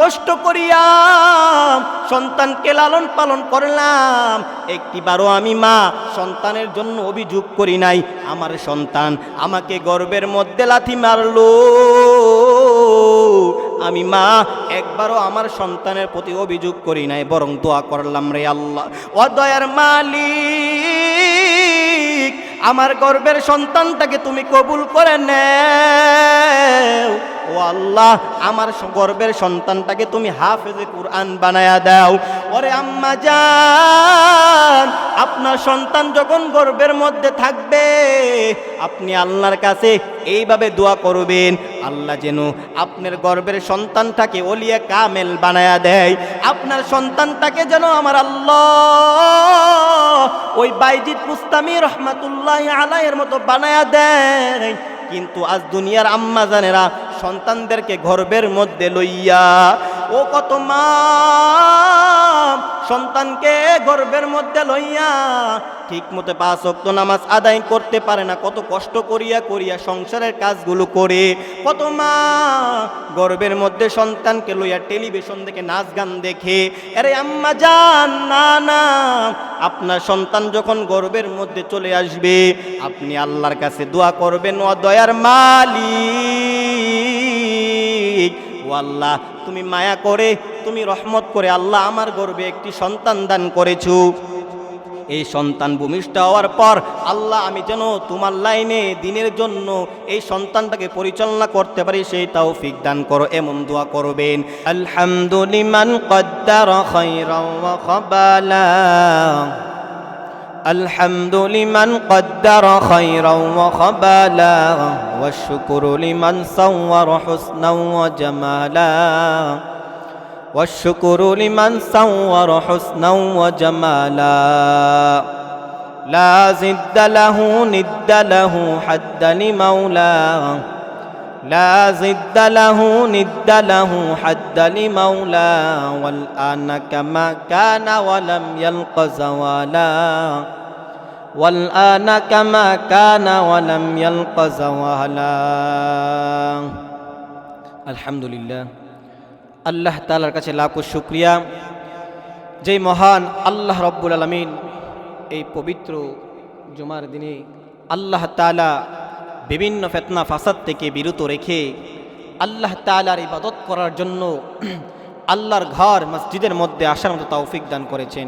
কষ্ট করিয়া সন্তানকে লালন পালন করলাম। একটিবারও আমি মা সন্তানের জন্য অভিযোগ করি নাই, আমার সন্তান আমাকে গর্বের মধ্যে লাথি মারলো। আমি মা একবারও আমার সন্তানের প্রতি অভিযোগ করি নাই, বরং দোয়া করলাম রে আল্লাহ। ও দয়ার মালিক আমার গর্বের সন্তানটাকে তুমি কবুল করে নেও। ও আল্লাহ, আমার গর্বের সন্তানটাকে তুমি হাফেজে কুরআন বানায়া দাও। ওরে আম্মা যান আপনার সন্তান যখন গর্বের মধ্যে থাকবে, আপনি আল্লাহর কাছে এইভাবে দোয়া করবেন, আল্লাহ যেন আপনার গর্বের সন্তানটাকে ওলিয়া কামেল বানায়া দেয়। আপনার সন্তানটাকে যেন আমার আল্লাহ ওই বাইজিৎ মুস্তামি রহমাতুল্লাহ আলাইয়ের মতো বানায়া দেয়। কিন্তু আজ দুনিয়ার আম্মা জানেরা সন্তানদেরকে গর্বের মধ্যে লইয়া ও কত মা, সন্তানকে গর্বের মধ্যে লইয়া ঠিক মতো পাঁচ অক্ত নামাজ আদায় করতে পারে না, কত কষ্ট করিয়া করিয়া সংসারের কাজগুলো করে। কত মা, গর্বের মধ্যে সন্তানকে লইয়া টেলিভিশন দেখে, নাচ গান দেখে, আরে আম্মা যান, না না, আপনার সন্তান যখন গর্বের মধ্যে চলে আসবে, আপনি আল্লাহর কাছে দোয়া করবেন, ও দয়ার মালিক। ও আল্লাহ, তুমি মায়া করে, তুমি রহমত করে আল্লাহ আমার গর্বে একটি সন্তান দান করেছ। এই সন্তান ভূমিষ্ঠ হওয়ার পর আল্লাহ আমি যেন তোমার লাইনে দিনের জন্য এই সন্তানটাকে পরিচালনা করতে পারি, সেই তৌফিক দান করো, এমন দোয়া করবেন। আলহামদুলিমান কদ্দার খাবালা। الحمد لمن قدر خيرا وخبالا والشكر لمن صور حسنا وجمالا والشكر لمن صور حسنا وجمالا لا زد له ند له حد لمولاه لا زد له ند له حد لمولاه والآن كما كان ولم يلق زوالا والآن كما كان ولم يلق زوالا الحمد لله আল্লাহ তালার কাছে লাখো শুক্রিয়া যেই মহান আল্লাহ রব্বুল আলমিন এই পবিত্র জুমার দিনে আল্লাহ তালা বিভিন্ন ফেতনা ফাসাদ থেকে বিরত রেখে আল্লাহ তালার ইবাদত করার জন্য আল্লাহর ঘর মসজিদের মধ্যে আসার মতো তৌফিক দান করেছেন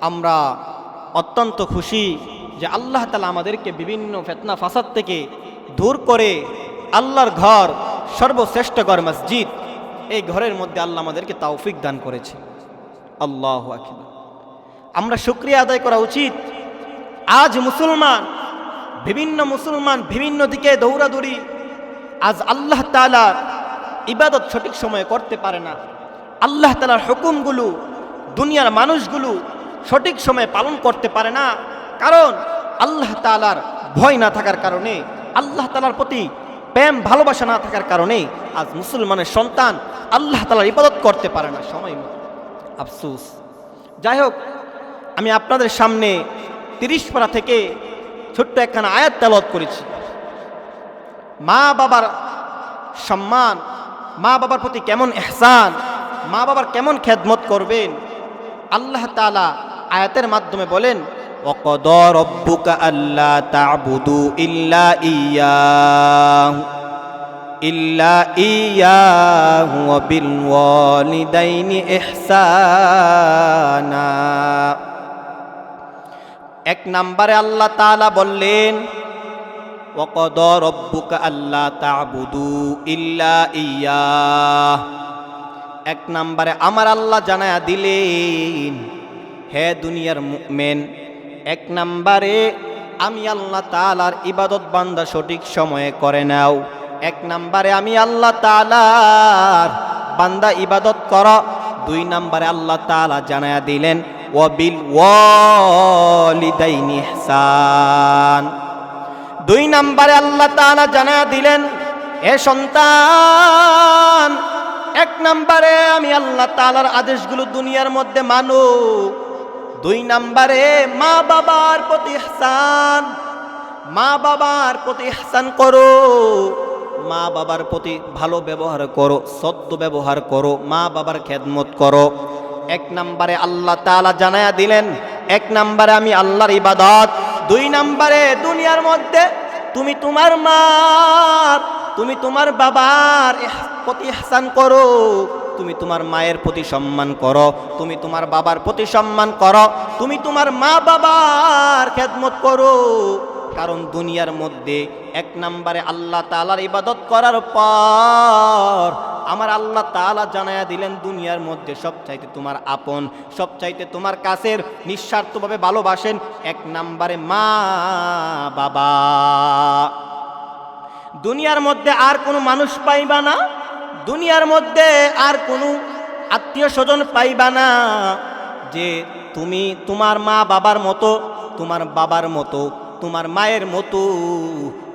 আমরা অত্যন্ত খুশি যে আল্লাহ তালা আমাদেরকে বিভিন্ন ফেতনা, ফাসাদ থেকে দূর করে আল্লাহর ঘর, সর্বশ্রেষ্ঠ ঘর, মসজিদ, এই ঘরের মধ্যে আল্লাহ আমাদেরকে তাওফিক দান করেছে। আল্লাহ আমরা শুক্রিয়া আদায় করা উচিত। আজ মুসলমান, বিভিন্ন মুসলমান বিভিন্ন দিকে দৌড়াদৌড়ি, আজ আল্লাহ তালার ইবাদত সঠিক সময়ে করতে পারে না। আল্লাহ তালার হুকুমগুলো, দুনিয়ার মানুষগুলো সঠিক সময়ে পালন করতে পারে না। কারণ আল্লাহ তালার ভয় না থাকার কারণে, আল্লাহ তালার প্রতি প্রেম, ভালোবাসা না থাকার কারণে আজ মুসলমানের সন্তান আল্লাহ তালার ইবাদত করতে পারে না। সময় মতো। আফসুস। যাই হোক, আমি আপনাদের সামনে তিরিশ পারা থেকে ছোট্ট একখানা আয়াত তেলত করেছি। মা বাবার সম্মান, মা বাবার প্রতি কেমন এহসান, মা বাবার কেমন খেদমত করবেন, আল্লাহ তালা আয়াতের মাধ্যমে বলেন وَقَضَى رَبُّكَ أَلَّا تَعْبُدُوا إِلَّا إِيَّاهُ إِلَّا إِيَّاهُ وَبِالْوَالِدَيْنِ إِحْسَانًا এক নম্বরে আল্লাহ তাআলা বললেন وَقَضَى رَبُّكَ أَلَّا تَعْبُدُوا إِلَّا إِيَّاهُ এক নম্বরে আমার আল্লাহ জানায়া দিলেন হে দুনিয়ার মুমিন, এক নাম্বারে আমি আল্লাহ তাআলার ইবাদত বান্দা সঠিক সময়ে করে নাও। এক নাম্বারে আমি আল্লাহ তাআলার বান্দা ইবাদত কর। দুই নাম্বারে আল্লাহ তাআলা জানায়া দিলেন, ওয়াবিল ওয়ালিদাইনি ইহসান। দুই নাম্বারে আল্লাহ তাআলা জানায়া দিলেন এ সন্তান, এক নাম্বারে আমি আল্লাহ তালার আদেশগুলো দুনিয়ার মধ্যে মানো। দুই নম্বরে মা বাবার প্রতি হাসান মা বাবার প্রতি হাসান করো। মা বাবার প্রতি ভালো ব্যবহার করো সত্য ব্যবহার করো, মা বাবার খেদমত করো। এক নম্বরে আল্লাহ তাআলা জানায়া দিলেন, এক নম্বরে আমি আল্লাহর ইবাদত, দুই নম্বরে দুনিয়ার মধ্যে তুমি তোমার মা তুমি তোমার বাবার প্রতি হাসান করো। তুমি তোমার মায়ের প্রতি সম্মান করো, তুমি তোমার বাবার প্রতি সম্মান করো, তুমি তোমার মা বাবার খেদমত করো। কারণ দুনিয়ার মধ্যে এক নম্বরে আল্লাহ তাআলার ইবাদত করার পর আমার আল্লাহ তাআলা জানায়া দিলেন, দুনিয়ার মধ্যে সবচাইতে তোমার আপন, সবচাইতে তোমার কাছের নিঃস্বার্থভাবে ভালোবাসেন এক নম্বরে মা বাবা। দুনিয়ার মধ্যে আর কোনো মানুষ পাইবা না। দুনিয়ার মধ্যে আর কোনো আত্মীয় স্বজন পাইবা না। যে তুমি তোমার মা বাবার মতো, তোমার বাবার মতো, তোমার মায়ের মতো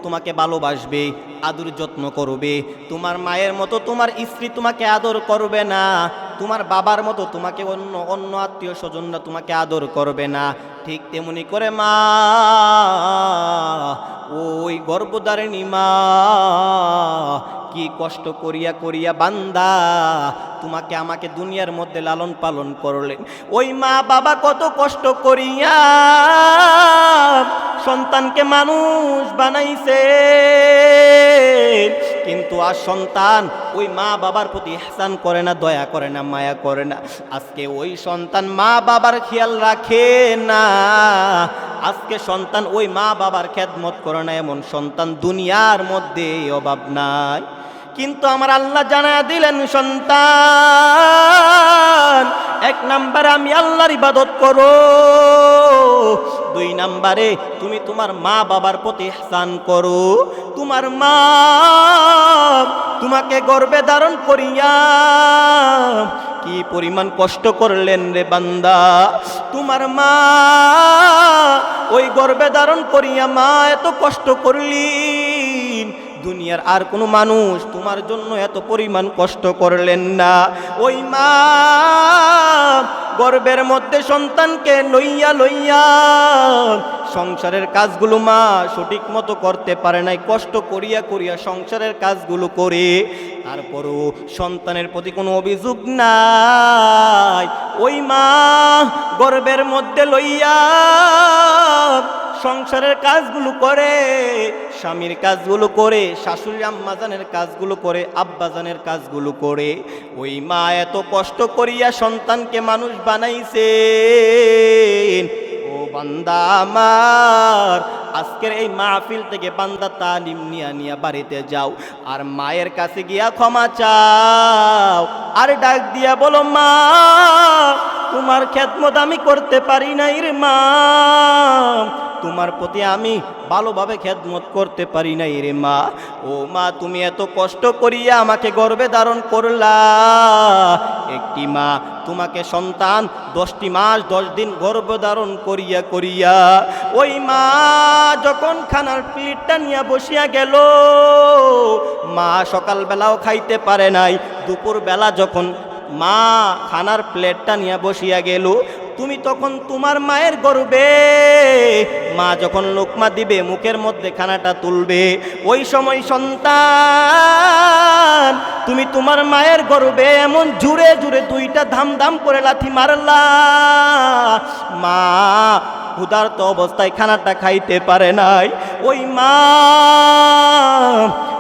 তোমাকে ভালোবাসবে, আদর যত্ন করবে। তোমার মায়ের মতো তোমার স্ত্রী তোমাকে আদর করবে না। তোমার বাবার মতো তোমাকে অন্য অন্য আত্মীয় স্বজনরা তোমাকে আদর করবে না। ঠিক তেমনি করে মা, ওই গর্ভধারিণী মা কি কষ্ট করিয়া করিয়া বান্দা, তোমাকে আমাকে দুনিয়ার মধ্যে লালন পালন করলেন। ওই মা বাবা কত কষ্ট করিয়া সন্তানকে মানুষ বানাইছে। কিন্তু আর সন্তান ওই মা বাবার প্রতি ইহসান করে না, দয়া করে না, মায়া করে না। আজকে ওই সন্তান মা বাবার খেয়াল রাখে না। আজকে সন্তান ওই মা বাবার খেদমত করে না, এমন সন্তান দুনিয়ার মধ্যে অভাব নাই। কিন্তু আমার আল্লাহ জানা দিলেন, সন্তান, এক নাম্বারে আমি আল্লাহর ইবাদত করো। দুই নাম্বারে তুমি তোমার মা বাবার প্রতি ইহসান করো। তোমার মা তোমাকে গর্বে ধারণ করিয়া কি পরিমাণ কষ্ট করলেন রে বান্দা? তোমার মা ওই গর্বে ধারণ করিয়া মা এত কষ্ট করলিন দুনিয়ার আর কোন মানুষ তোমার জন্য এত পরিমাণ কষ্ট করলেন না। ওই মা গর্বের মধ্যে সন্তানকে লইয়া লইয়া সংসারের কাজগুলো মা সঠিক মতো করতে পারে নাই, কষ্ট করিয়া করিয়া সংসারের কাজগুলো করে তারপরও সন্তানের প্রতি কোনো অভিযোগ নাই। ওই মা গর্বের মধ্যে লইয়া সংসারের কাজগুলো করে, স্বামীর কাজগুলো করে শাশুড়ি আম্মাজানের কাজগুলো করে আব্বাজানের কাজগুলো করে। ওই মা এত কষ্ট করিয়া সন্তানকে মানুষ বানাইছে বান্দা আমার, আজকের এই মাহফিল থেকে বান্দা তালিম নিয়া নিয়া বাড়িতে যাও। আর মায়ের কাছে গিয়া ক্ষমা চাও। আর ডাক দিয়া বলো, মা, তোমার খেদমত আমি করতে পারি নাই রে মা। তোমার প্রতি আমি ভালোভাবে খেদমত করতে পারি নাই রে মা। ও মা, তুমি এত কষ্ট করিয়া আমাকে গর্বে ধারণ করলা। একটি মা, তোমাকে সন্তান দশটি মাস, দশ দিন গর্ভ ধারণ করিয়া করিয়া, ওই মা যখন খানার প্লেটটা নিয়ে বসিয়া গেল, মা সকালবেলাও খাইতে পারে নাই। দুপুরবেলা যখন মা খানার প্লেটটা নিয়ে বসিয়া গেল তুমি তখন তোমার মায়ের গর্বে। মা যখন লোকমা দিবে, মুখের মধ্যে খানাটা তুলবে, ওই সময় সন্তান, তুমি তোমার মায়ের গর্বে এমন জুড়ে জুড়ে দুইটা ধাম ধাম করে লাথি মারলা। মা ক্ষুধার্ত অবস্থায় খানাটা খাইতে পারে নাই। ওই মা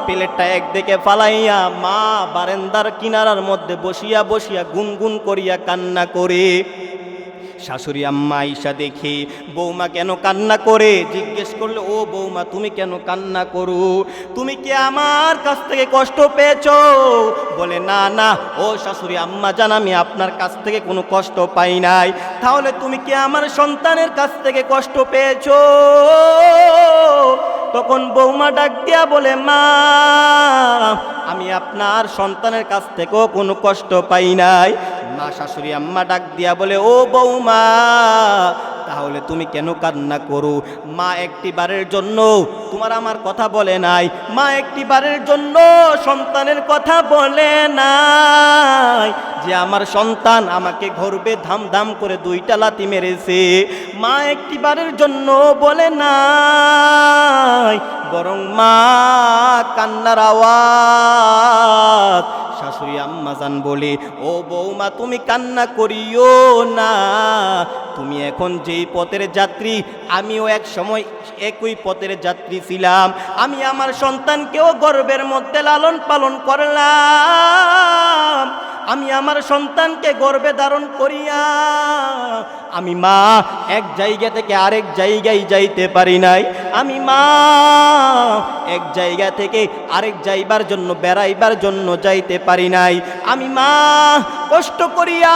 প্লেটটা একদিকে ফালাইয়া মা বারেন্দার কিনারার মধ্যে বসিয়া বসিয়া গুনগুন করিয়া কান্না করে। শাশুড়ি আম্মা আইসা দেখে, বৌমা কেন কান্না করে? জিজ্ঞেস করলে, ও বৌমা, তুমি কেন কান্না করো? তুমি কি আমার কাছ থেকে কষ্ট পেয়েছ? বলে, না না, ও শাশুড়ি আম্মা জান, আমি আপনার কাছ থেকে কোনো কষ্ট পাই নাই। তাহলে তুমি কি আমার সন্তানের কাছ থেকে কষ্ট পেয়েছ? তখন বৌমা ডাক দিয়া বলে, মা, আমি আপনার সন্তানের কাছ থেকেও কোনো কষ্ট পাই নাই। মা শাশুড়ি আম্মা ডাক দিয়া বলে, ও বৌমা তাহলে তুমি কেন কান্না করো? মা একটি বারের জন্য তোমার আমার কথা বলে নাই। মা একটি বারের জন্য সন্তানের কথা বলে নাই। যে আমার সন্তান আমাকে ঘরবে ধাম ধাম করে দুইটা লাতি মেরেছে, মা একটি বারের জন্য বলে নাই। বরং মা কান্নার আওয়াজ শাশুড়ি আম্মাজান বলে, ও বৌমা, তুমি কান্না করিও না। তুমি এখন যেই পথের যাত্রী, আমিও এক সময় একই পথের যাত্রী ছিলাম। আমি আমার সন্তানকেও গর্বের মধ্যে লালন পালন করলাম। আমি আমার সন্তানকে গর্বে ধারণ করিয়া, আমি মা, এক জায়গা থেকে আরেক জায়গায় যাইতে পারি নাই। আমি মা, এক জায়গা থেকে আরেক যাইবার জন্য, বেড়াইবার জন্য যাইতে পারি নাই। আমি মা, কষ্ট করিয়া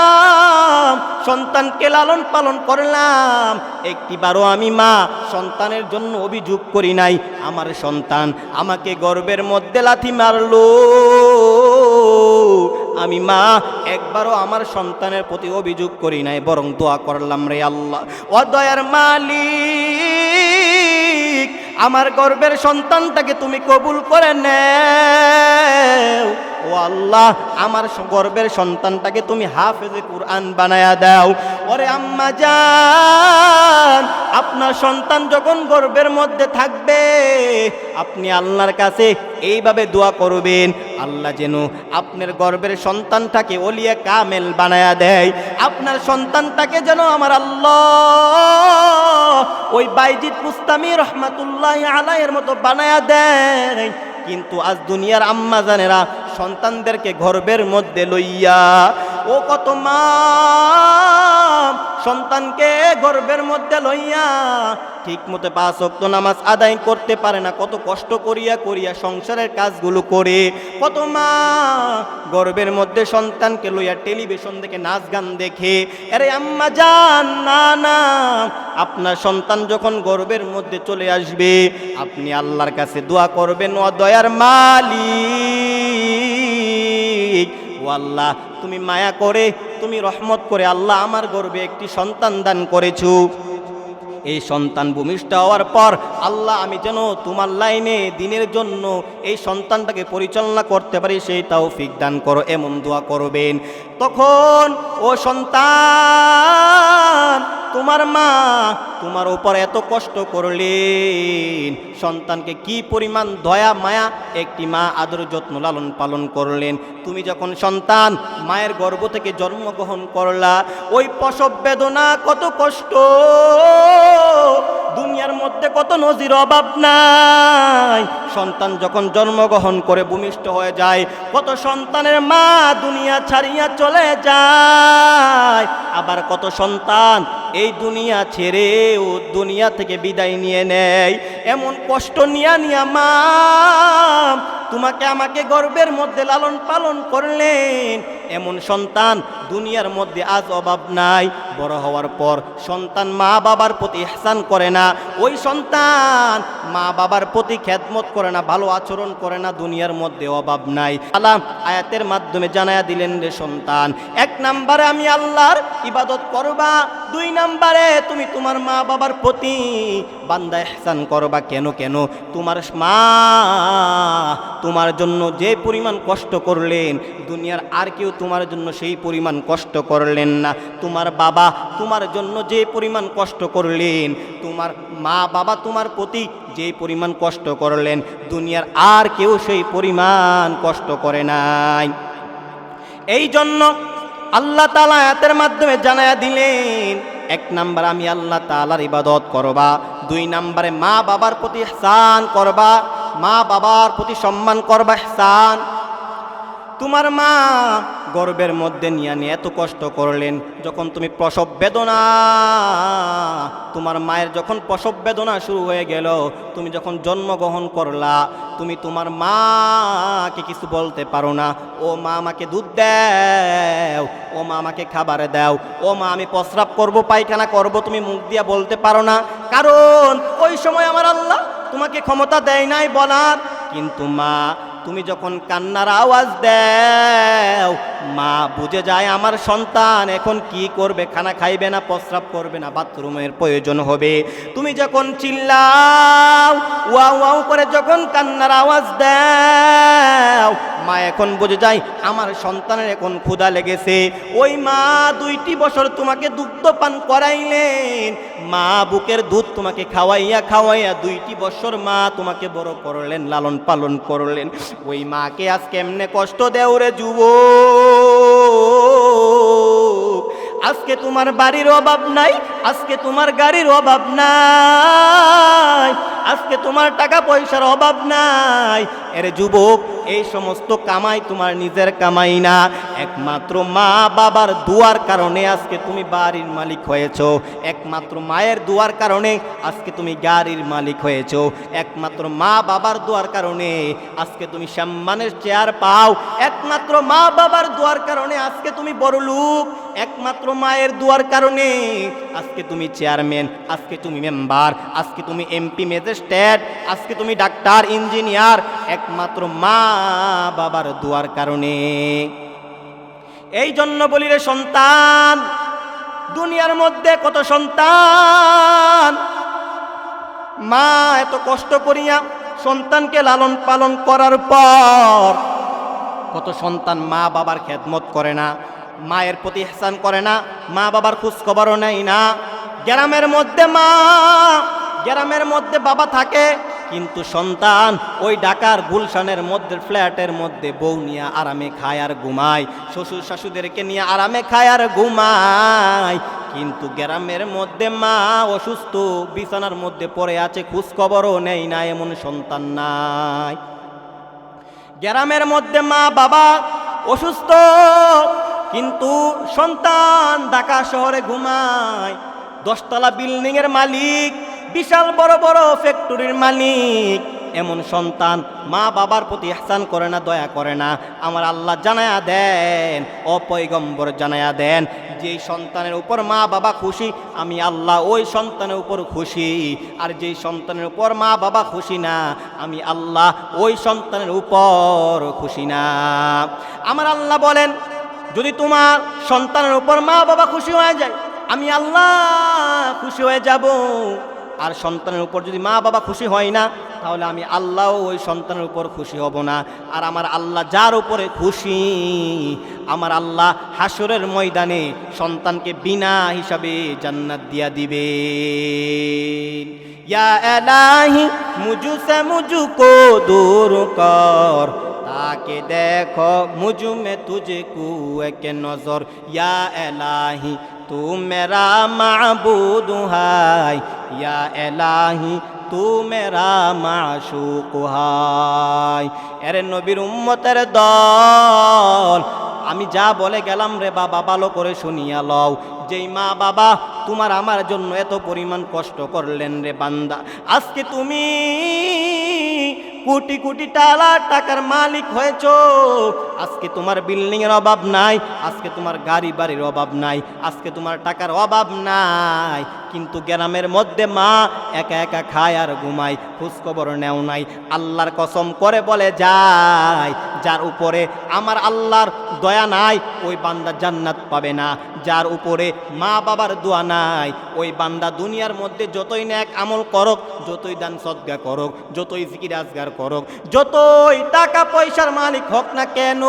সন্তানকে লালন পালন করলাম। একটিবারও আমি মা সন্তানের জন্য অভিযোগ করি নাই। আমার সন্তান আমাকে গর্বের মধ্যে লাথি মারলো। আমি মা, একবারও আমার সন্তানের প্রতি অভিযোগ করি নাই, বরং দোয়া করলাম রে আল্লাহ। ও দয়ার মালিক, আমার গর্বের সন্তানটাকে তুমি কবুল করে নেও। ও আল্লাহ, আমার গর্বের সন্তানটাকে তুমি হাফেজে কুরআন বানায়া দাও। ওরে আম্মা যান আপনার সন্তান যখন গর্বের মধ্যে থাকবে, আপনি আল্লাহর কাছে এইভাবে দোয়া করবেন, আল্লাহ যেন আপনার গর্বের সন্তানটাকে ওলিয়া কামেল বানায়া দেয়। আপনার সন্তানটাকে যেন আমার আল্লাহ ওই বাইজিৎ মুস্তামি রহমাতুল্লাহ আলাইয়ের মতো বানায়া দেয়। কিন্তু আজ দুনিয়ার আম্মা জানেরা সন্তানদেরকে গর্বের মধ্যে লইয়া ও কত মা, সন্তানকে গর্বের মধ্যে লইয়া ঠিক মতো পাঁচ অক্ত নামাজ আদায় করতে পারে না, কত কষ্ট করিয়া করিয়া সংসারের কাজগুলো করে। কত মা, গর্বের মধ্যে সন্তানকে লইয়া টেলিভিশন দেখে, নাচ গান দেখে, আরে আম্মা যান, না না। আপনার সন্তান যখন গর্বের মধ্যে চলে আসবে, আপনি আল্লাহর কাছে দোয়া করবেন, ও দয়ার মালিক ও আল্লাহ, তুমি মায়া করে, তুমি রহমত করে আল্লাহ আমার গর্বে একটি সন্তান দান করেছ। এই সন্তান ভূমিষ্ঠ হওয়ার পর আল্লাহ আমি যেন তোমার লাইনে দিনের জন্য এই সন্তানটাকে পরিচালনা করতে পারি, সেই তাও ফিক দান করো, এমন দোয়া করবেন। তখন, ও সন্তান, তোমার মা তোমার উপর এত কষ্ট করলেন। সন্তানকে কি পরিমাণ দয়া, মায়া? একটি মা আদর যত্ন লালন পালন করলেন। তুমি যখন সন্তান, মায়ের গর্ভ থেকে জন্মগ্রহণ করলা, ওই প্রসব বেদনা কত কষ্ট! দুনিয়ার মধ্যে কত নজির অভাব নাই। সন্তান যখন জন্মগ্রহণ করে ভূমিষ্ঠ হয়ে যায়, কত সন্তানের মা দুনিয়া ছাড়িয়া চলে যায়, আবার কত সন্তান এই দুনিয়া ছেড়ে ও দুনিয়া থেকে বিদায় নিয়ে নেয়। এমন কষ্ট নিয়া নিয়া মা, তোমাকে আমাকে গর্বের মধ্যে লালন পালন করলেন। এমন সন্তান দুনিয়ার মধ্যে আজ অভাব নাই। বড় হওয়ার পর সন্তান মা বাবার প্রতি ইহসান করে না। ওই সন্তান মা বাবার প্রতি খেদমত করে না, ভালো আচরণ করে না, দুনিয়ার মধ্যে অভাব নাই। আল্লাহ আয়াতের মাধ্যমে জানায়া দিলেন রে সন্তান, এক নাম্বারে আমি আল্লাহর ইবাদত করবা, দুই নাম্বারে তুমি তোমার মা বাবার প্রতি বান্দা ইহসান করবা। কেন কেন? তোমার মা তোমার জন্য যে পরিমাণ কষ্ট করলেন, দুনিয়ার আর কেউ তোমার জন্য সেই পরিমাণ কষ্ট করলেন না। তোমার বাবা তোমার জন্য যে পরিমাণ কষ্ট করলেন, তোমার মা বাবা তোমার প্রতি যে পরিমাণ কষ্ট করলেন, দুনিয়ার আর কেউ সেই পরিমাণ কষ্ট করে নাই। এই জন্য আল্লাহ তালা আয়াতের মাধ্যমে জানায়া দিলেন, এক নাম্বার আমি আল্লাহ তালার ইবাদত করবা, দুই নাম্বারে মা বাবার প্রতি স্থান করবা, মা বাবার প্রতি সম্মান করবা স্থান তোমার মা গর্বের মধ্যে নিয়ে নিয়ে এত কষ্ট করলেন, যখন তুমি প্রসব বেদনা, তোমার মায়ের যখন প্রসব বেদনা শুরু হয়ে গেল, তুমি যখন জন্মগ্রহণ করলা, তুমি তোমার মাকে কিছু বলতে পারো না। ও মা আমাকে দুধ দেও, ও মা আমাকে খাবার দাও, ও মা আমি প্রস্রাব করব, পায়খানা করব, তুমি মুখ দিয়া বলতে পারো না। কারণ ওই সময় আমার আল্লাহ তোমাকে ক্ষমতা দেয় নাই বলার। কিন্তু মা তুমি যখন কান্নার আওয়াজ দেও, মা বুঝে যায় আমার সন্তান এখন কি করবে, খানা খাইবে না, প্রস্রাব করবে না, বাথরুমের প্রয়োজন হবে। তুমি যখন চিল্লাও, ওয়াও ওয়াও করে যখন কান্নার আওয়াজ দেও, মা এখন বুঝে যায় আমার সন্তানের এখন ক্ষুধা লেগেছে। ওই মা দুইটি বছর তোমাকে দুগ্ধ পান করাইলেন মা বুকের দুধ তোমাকে খাওয়াইয়া খাওয়াইয়া দুইটি বছর মা তোমাকে বড় করলেন, লালন পালন করলেন। ওই মাকে আজ কেমনে কষ্ট দেও রে যুব আজকে তোমার বাড়ির অভাব নাই, আজকে তোমার গাড়ির অভাব নাই, আজকে তোমার টাকা পয়সার অভাব নাই। এর যুবক এই সমস্ত কামাই তোমার নিজের কামাই না। একমাত্র মা বাবার দুয়ার কারণে আজকে তুমি বাড়ির মালিক হয়েছ। একমাত্র মায়ের দুয়ার কারণে আজকে তুমি গাড়ির মালিক হয়েছ। একমাত্র মা বাবার দুয়ার কারণে আজকে তুমি সম্মানের চেয়ার পাও। একমাত্র মা বাবার দুয়ার কারণে আজকে তুমি বড় লোক একমাত্র মায়ের দুয়ার কারণে। আজকে তুমি চেয়ারম্যান, আজকে তুমি মেম্বার, আজকে তুমি এমপি, ম্যাজিস্ট্রেট, আজকে তুমি ডাক্তার, ইঞ্জিনিয়ার, একমাত্র মা বাবার দুয়ার কারণে। এই জন্য বলি রে সন্তান, দুনিয়ার মধ্যে কত সন্তান। মা এত কষ্ট করিয়া সন্তানকে লালন পালন করার পর কত সন্তান মা বাবার খেদমত করে না। মায়ের প্রতি হেসান করে না, মা বাবার খোঁজ খবরও নেয় না। গ্রামের মধ্যে মা, গ্রামের মধ্যে বাবা থাকে, কিন্তু সন্তান ওই ঢাকার গুলশানের মধ্যে, ফ্ল্যাটের মধ্যে বউ নিয়ে আরামে খায় আর ঘুমায়। শ্বশুর শাশুদেরকে নিয়ে আরামে খায় আর ঘুমায়। কিন্তু গ্রামের মধ্যে মা অসুস্থ, বিছানার মধ্যে পড়ে আছে খোঁজ খবরও নেই না, এমন সন্তান নাই। গ্রামের মধ্যে মা বাবা অসুস্থ কিন্তু সন্তান ঢাকা শহরে ঘুমায়। দশতলা বিল্ডিং এর মালিক, বিশাল বড় বড় ফ্যাক্টরির মালিক। এমন সন্তান মা বাবার প্রতি হাসান করে না, দয়া করে না। আমার আল্লাহ জানায়া দেন অপৈগম্বর জানায়া দেন, যেই সন্তানের উপর মা বাবা খুশি, আমি আল্লাহ ওই সন্তানের উপর খুশি। আর যেই সন্তানের উপর মা বাবা খুশি না, আমি আল্লাহ ওই সন্তানের উপর খুশি না। আমার আল্লাহ বলেন যদি তোমার সন্তানের উপর মা বাবা খুশি হয়ে যায়, আমি আল্লাহ খুশি হয়ে যাব। আর সন্তানের উপর যদি মা বাবা খুশি হয় না, তাহলে আমি আল্লাহ ওই সন্তানের উপর খুশি হব না। আর আমার আল্লাহ যার উপরে খুশি, আমার আল্লাহ হাসরের ময়দানে সন্তানকে বিনা হিসাবে জান্নাত দিয়া দিবে। ইয়া এলাহি, মুজুসে মুজুকো দূর কর তাকে দেখো মুঝুমে তুझे কু এক নজর ইয়া এলাহি তু মেরা মাবুদ হাই ইয়া এলাহি তু মেরা মাশুক হাই এরে নবীর উম্মতের দল আমি যা বলে গেলাম রে বাবা, ভালো করে শুনিয়া লও। যেই মা বাবা, তোমার আমার জন্য এত পরিমাণ কষ্ট করলেন রে বান্দা। আজকে তুমি কোটি কোটি টালা টাকার মালিক হয়েছ। আজকে তোমার বিল্ডিং এর অভাব নাই, আজকে তোমার গাড়ি বাড়ির অভাব নাই, আজকে তোমার টাকার অভাব নাই। কিন্তু গ্রামের মধ্যে মা একা একা খায় আর ঘুমায়, খোঁজখবর নেও নাই, আল্লাহর কসম করে বলে যায়, যার উপরে আমার আল্লাহর দয়া নাই, ওই বান্দা জান্নাত পাবে না। যার উপরে মা বাবার দোয়া নাই, ওই বান্দা দুনিয়ার মধ্যে যতই ন্যাক আমল করক, যতই দান সদ্গা করক, যতই জিকির আজগার করক। যতই টাকা পয়সার মালিক হোক না কেন,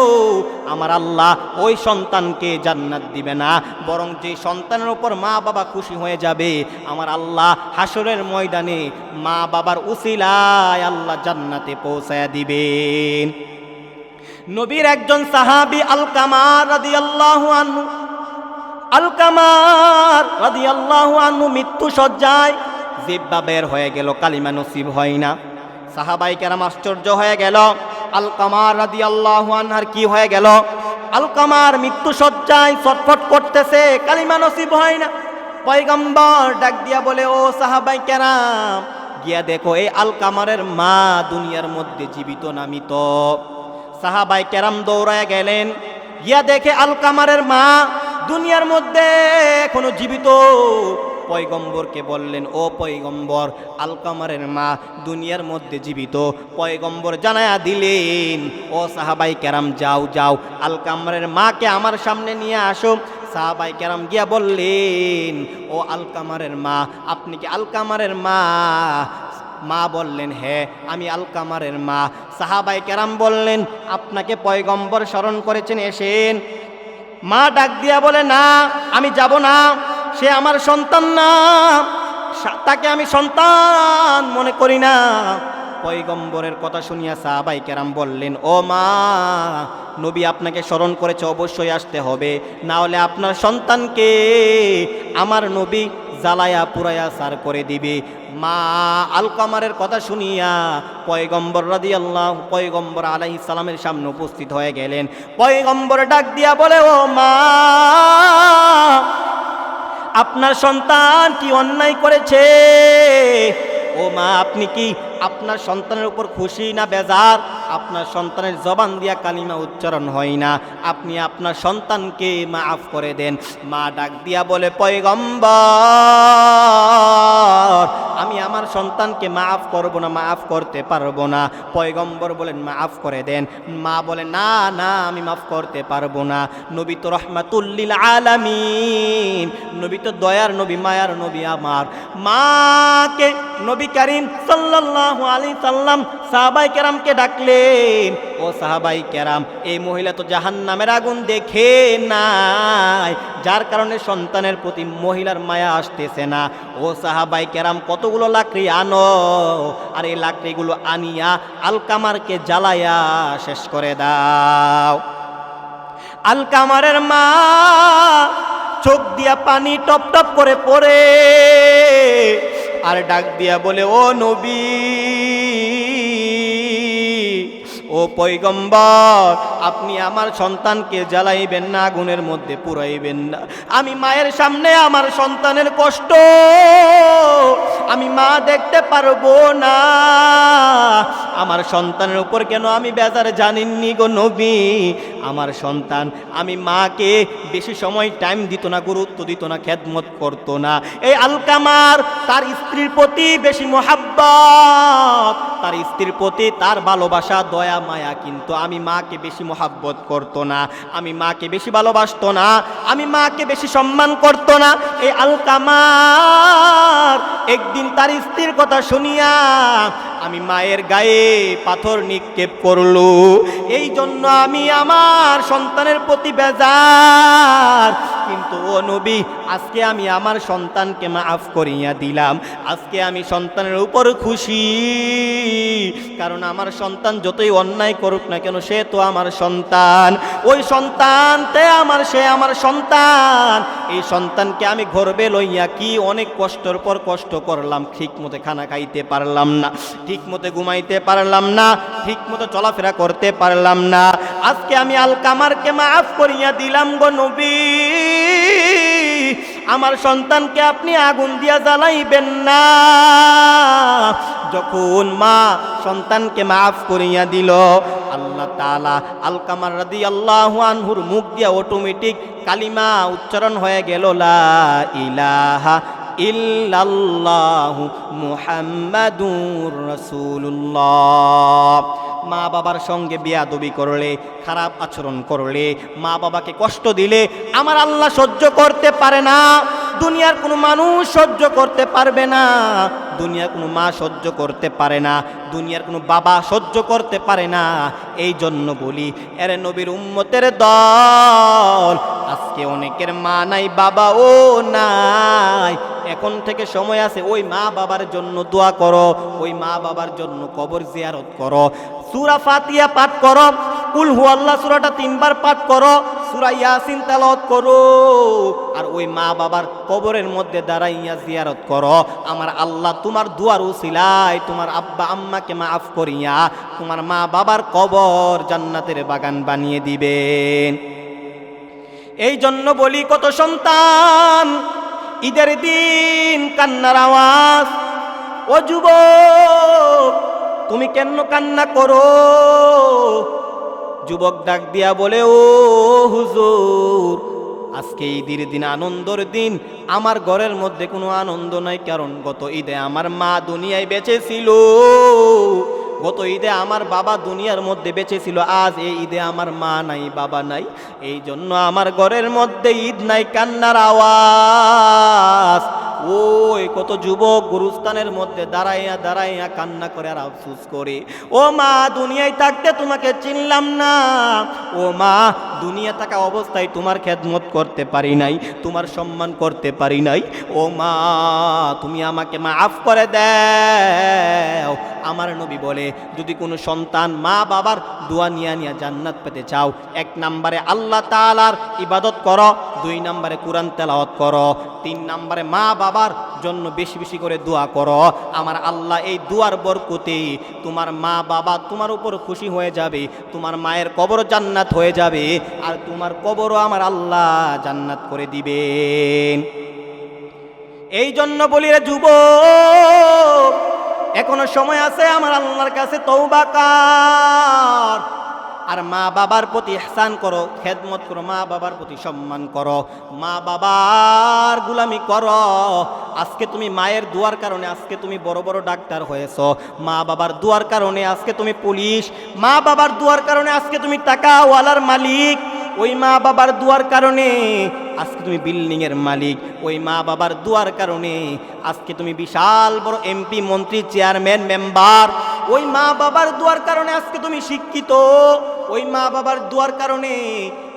আমার আল্লাহ ওই সন্তানকে জান্নাত দিবে না। বরং যে সন্তানের উপর মা বাবা খুশি হয়ে যাবে, আমার আল্লাহ হাসরের ময়দানে মা বাবার উসিলায় আল্লাহ জান্নাতে পৌঁছায় দিবেন। নবীর একজন সাহাবি আল কামার রাদিয়াল্লাহু আনহু আল কামার রাদিয়াল্লাহু আনহু মৃত্যু সজ্জায় জিব্বা বের হয়ে গেল, কালিমা নসিব হয় না। সাহাবাই কেরাম আশ্চর্য হয়ে গেল। আল কামার রাদিয়াল্লাহু আনহার কি হয়ে গেল? আল কামার মৃত্যু সজ্জায় ছটফট করতেছে, কালিমা নসিব হয় না। পয়গম্বর ডাক দিয়া বলে, ও সাহাবাই কেরাম, গিয়া দেখো, এই আল কামারের মা দুনিয়ার মধ্যে জীবিত নামিত সাহাবাই কেরাম দৌড়ায় গেলেন। গিয়া দেখে আল কামারের মা দুনিয়ার মধ্যে এখনও জীবিত। পয়গম্বরকে বললেন, ও পয়গম্বর, আলকামারের মা দুনিয়ার মধ্যে জীবিত। পয়গম্বর জানায়া দিলেন, ও সাহাবাই কেরাম, যাও যাও, আলকামারের মাকে আমার সামনে নিয়ে আসো। সাহাবাই কেরাম গিয়া বললেন, ও আলকামারের মা, আপনি কি আলকামারের মা? মা বললেন হ্যাঁ আমি আলকামারের মা। সাহাবাই কেরাম বললেন, আপনাকে পয়গম্বর স্মরণ করেছেন, এসেন। মা ডাক দিয়া বলে, না, আমি যাব না। সে আমার সন্তান না। তাকে আমি সন্তান মনে করি না। পয়গম্বরের কথা শুনিয়া সাহাবাই কেরাম বললেন, ও মা, নবী আপনাকে স্মরণ করেছে, অবশ্যই আসতে হবে। না হলে আপনার সন্তানকে আমার নবী জ্বালায়া পুরায়া সার করে দিবে। মা আলকামারের কথা শুনিয়া পয়গম্বর রাদি আল্লাহ পয়গম্বর আলাহি সালামের সামনে উপস্থিত হয়ে গেলেন। পয়গম্বর ডাক দিয়া বলে, ও মা আপনার সন্তান কি অন্যায় করেছে? ও মা, আপনি কি আপনার সন্তানের উপর খুশি না বেজার? আপনার সন্তানের জবান দিয়া কালিমা উচ্চারণ হয় না। আপনি আপনার সন্তানকে মাফ করে দেন। মা ডাক দিয়া বলে, পয়গম্বর, আমি আমার সন্তানকে মাফ করব না, মাফ করতে পারব না। পয়গম্বর বলেন, মাফ করে দেন। মা বলে, না না, আমি মাফ করতে পারব না। নবী তো রহমাতুল্লিল আলামিন, নবী তো দয়ার নবী, মায়ার নবী আমার। মাকে নবী করিম সাল্লাল্লাহু আলাইহি সাল্লাম সাহাবাই কেরামকে ডাকলেন ও সাহাবাই কেরাম, এই মহিলা তো জাহান্নামের আগুন দেখে নাই, যার কারণে সন্তানের প্রতি মহিলার মায়া আসতেছে না। ও সাহাবাই কেরাম, কতগুলো লাকড়ি আনো? আর এই লাকড়িগুলো আনিয়া আলকামারকে জ্বালায়া শেষ করে দাও। আলকামারের মা চোখ দিয়া পানি টপ টপ করে পড়ে, আর ডাক দিয়া বলে, ও নবী ও পৈগম্বর আপনি আমার সন্তানকে জ্বালাইবেন না আগুনের মধ্যে পুরাইবেন না। আমি মায়ের সামনে আমার সন্তানের কষ্ট, আমি মা দেখতে পারব না। আমার সন্তানের উপর কেন আমি বেজার জানিনি গো নবী? আমার সন্তান, আমি মাকে বেশি সময় টাইম দিত না, গুরুত্ব দিত না, খেদমত করতো না। এই আলকামার, তার স্ত্রীর প্রতি বেশি মোহাব্বত, তার স্ত্রীর প্রতি তার ভালোবাসা, দয়া মায়া, কিন্তু আমি মাকে বেশি মোহাব্বত করতো না। আমি মাকে বেশি ভালোবাসতো না। আমি মাকে বেশি সম্মান করতো না। এই আলকামার একদিন তার স্ত্রীর কথা শুনিয়া আমি মায়ের গায়ে পাথর নিক্ষেপ করল। এই জন্য আমি আমার সন্তানের প্রতি বেজার। কিন্তু ও নবী, আজকে আমি আমার সন্তানকে মাফ করিয়া দিলাম। আজকে আমি সন্তানের উপর খুশি। কারণ আমার সন্তান যতই অন্যায় করুক না কেন, সে তো আমার সন্তান। ওই সন্তানতে আমার, সে আমার সন্তান। এই সন্তানকে আমি গর্বে লইয়া কি অনেক কষ্টর পর কষ্ট করলাম ঠিক মতো খানা খাইতে পারলাম না ঠিক মতো ঘুমাইতে পারলাম না ঠিক মতো চলাফেরা করতে পারলাম না। আজকে আমি আলকামারকে মাফ করিয়া দিলাম গো নবী। আমার সন্তানকে আপনি আগুন দিয়া জ্বালাইবেন না। যখন মা সন্তানকে মাফ করিয়া দিল, আল্লাহ তালা আলকামার রাদি আল্লাহ আনহুর মুখ দিয়া অটোমেটিক কালিমা উচ্চারণ হয়ে গেল, লা ইলাহা ইল্লাল্লাহু মুহাম্মাদুর রাসূলুল্লাহ। মা বাবার সঙ্গে বিয়াদবি করলে, খারাপ আচরণ করলে, মা বাবাকে কষ্ট দিলে আমার আল্লাহ সহ্য করতে পারে না, দুনিয়ার কোনো মানুষ সহ্য করতে পারবে না। দুনিয়ার কোনো মা সহ্য করতে পারে না, দুনিয়ার কোনো বাবা সহ্য করতে পারে না। এই জন্য বলি, এর নবীর উম্মতের দল, আজকে অনেকের মা নাই বাবা ও নাই। এখন থেকে সময় আছে, ওই মা বাবার জন্য দোয়া করো, ওই মা বাবার জন্য কবর জিয়ারত করো। সুরা ফাতিয়া পাঠ করো, কুল আল্লাহ সুরাটা তিনবার পাঠ করো। সুরা ইয়াসিন করো। আর ওই মা বাবার কবরের মধ্যে দাঁড়াইয়া জিয়ারত করো। আমার আল্লাহ তোমার দুয়ার উসিলায়, তোমার আব্বা আম্মাকে মাফ করিয়া তোমার মা বাবার কবর জান্নাতের বাগান বানিয়ে দিবেন। এই জন্য বলি, কত সন্তান, ঈদের দিন কান্নার আওয়াজ। ও যুবক, তুমি কেন কান্না করো? যুবক ডাক দিয়া বলে, ও হুজুর, আজকে ঈদের দিন, আনন্দর দিন। আমার ঘরের মধ্যে কোনো আনন্দ নাই, কারণ গত ঈদে আমার মা দুনিয়ায় বেঁচে ছিল গত ঈদে আমার বাবা দুনিয়ার মধ্যে বেঁচে ছিল আজ এই ঈদে আমার মা নাই, বাবা নাই। এই জন্য আমার ঘরের মধ্যে ঈদ নাই, কান্নার আওয়াজ। কত যুবক গুরুস্থানের মধ্যে দাঁড়াইয়া দাঁড়াইয়া কান্না করে আর আফসুস করে। ও মা, দুনিয়ায় থাকতে তোমাকে চিনলাম না। ও মা দুনিয়া থাকা অবস্থায় তোমার খেদমত করতে পারি নাই, তোমার সম্মান করতে পারি নাই। ও মা, তুমি আমাকে মাফ করে দাও। আমার নবী বলে, যদি কোনো সন্তান মা বাবার দোয়া নিয়া নিয়া জান্নাত পেতে চাও, এক নম্বরে আল্লাহ তালার ইবাদত করো, দুই নম্বরে কোরআন তেলাওয়াত করো, তিন নম্বরে মা বাবার জন্য বেশি বেশি করে দোয়া করো। আমার আল্লাহ এই দুয়ার বরকতে তোমার মা বাবা তোমার উপর খুশি হয়ে যাবে, তোমার মায়ের কবর জান্নাত হয়ে যাবে। আর তোমার কবরও আমার আল্লাহ জান্নাত করে দিবেন। এই জন্য বলি রে যুব এখনও সময় আছে আমার আল্লাহর কাছে তৌবা কর। আর মা বাবার প্রতি এহসান করো, খেদমত করো, মা বাবার প্রতি সম্মান করো। মা বাবার গুলামি করো। আজকে তুমি মায়ের দুয়ার কারণে আজকে তুমি বড় বড় ডাক্তার হয়েছ। মা বাবার দুয়ার কারণে আজকে তুমি পুলিশ। মা বাবার দুয়ার কারণে আজকে তুমি টাকাওয়ালার মালিক। ওই মা বাবার দুয়ার কারণে আজকে তুমি বিল্ডিং এর মালিক। ওই মা বাবার দুয়ার কারণে আজকে তুমি বিশাল বড় এমপি, মন্ত্রী, চেয়ারম্যান, মেম্বার। ওই মা বাবার দুয়ার কারণে আজকে তুমি শিক্ষিত। ওই মা বাবার দুয়ার কারণে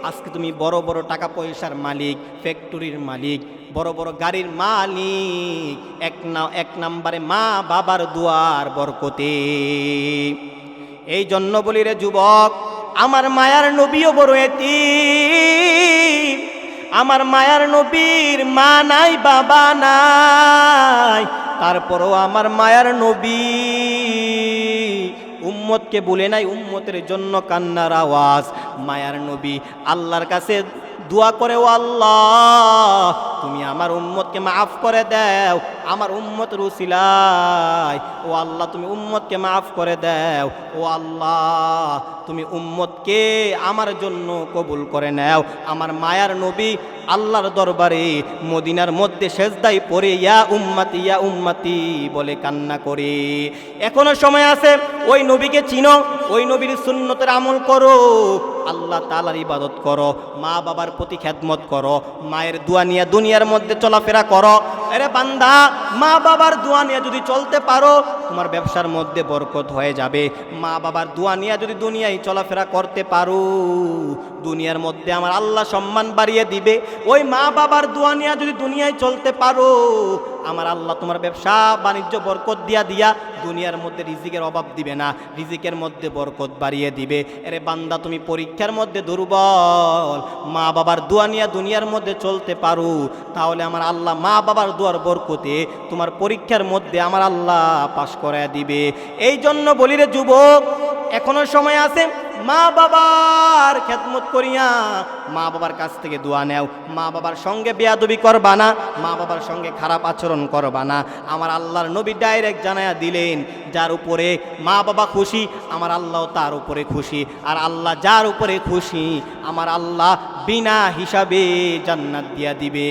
আজকে তুমি বড় বড় টাকা পয়সার মালিক ফ্যাক্টরির মালিক, বড় বড় গাড়ির মালিক, এক না, এক নাম্বারে মা বাবার দুয়ার বরকতে। এই জন্য বলি রে যুবক, আমার মায়ার নবীও বড় এতি আমার মায়ার নবীর মা নাই, বাবা নাই। তারপরও আমার মায়ার নবী উম্মতকে বলে নাই উম্মতের জন্য কান্নার আওয়াজ। মায়ার নবী আল্লাহর কাছে দোয়া করে, ও আল্লাহ, তুমি আমার উম্মতকে মাফ করে দাও, আমার উম্মত রুসিলাই ও আল্লাহ, তুমি উম্মতকে মাফ করে দাও। ও আল্লাহ, তুমি উম্মতকে আমার জন্য কবুল করে নাও। আমার মায়ার নবী আল্লাহর দরবারে মদিনার মধ্যে সেজদাই পরে ইয়া উম্মাতি ইয়া উম্মাতি বলে কান্না করে। এখনও সময় আছে, ওই নবীকে চিনো, ওই নবীর সুন্নতের আমল করো। আল্লাহ তালার ইবাদত করো, মা বাবার প্রতি খেদমত করো, মায়ের দোয়া নিয়ে দুনিয়ার মধ্যে চলাফেরা করো। আরে বান্দা, মা বাবার দোয়া নিয়ে যদি চলতে পারো, তোমার ব্যবসার মধ্যে বরকত হয়ে যাবে। মা বাবার দোয়া নিয়ে যদি দুনিয়ায় চলাফেরা করতে পারো, দুনিয়ার মধ্যে আমার আল্লাহ সম্মান বাড়িয়ে দিবে। ওই মা বাবার দোয়া নিয়ে যদি দুনিয়ায় চলতে পারো আমার আল্লাহ তোমার ব্যবসা, বাণিজ্য, বরকত দিয়া দিয়া দুনিয়ার মধ্যে রিজিকের অভাব দিবে না, রিজিকের মধ্যে বরকত বাড়িয়ে দিবে। এরে বান্দা, তুমি পরীক্ষার মধ্যে দুর্বল মা বাবার দোয়া নিয়ে দুনিয়ার মধ্যে চলতে পারো, তাহলে আমার আল্লাহ মা বাবার দোয়ার বরকতে তোমার পরীক্ষার মধ্যে আমার আল্লাহ পাশ করে দিবে। এই জন্য বলি রে যুবক, এখনও সময় আছে মা বাবার খেদমত করিয়া মা বাবার কাছ থেকে দোয়া নেও। মা বাবার সঙ্গে বেয়াদবি করবা না, মা বাবার সঙ্গে খারাপ আচরণ করবা না। আমার আল্লাহর নবী ডাইরেক্ট জানায়া দিলেন, যার উপরে মা বাবা খুশি, আমার আল্লাহ তার উপরে খুশি। আর আল্লাহ যার উপরে খুশি, আমার আল্লাহ বিনা হিসাবে জান্নাত দিয়া দিবে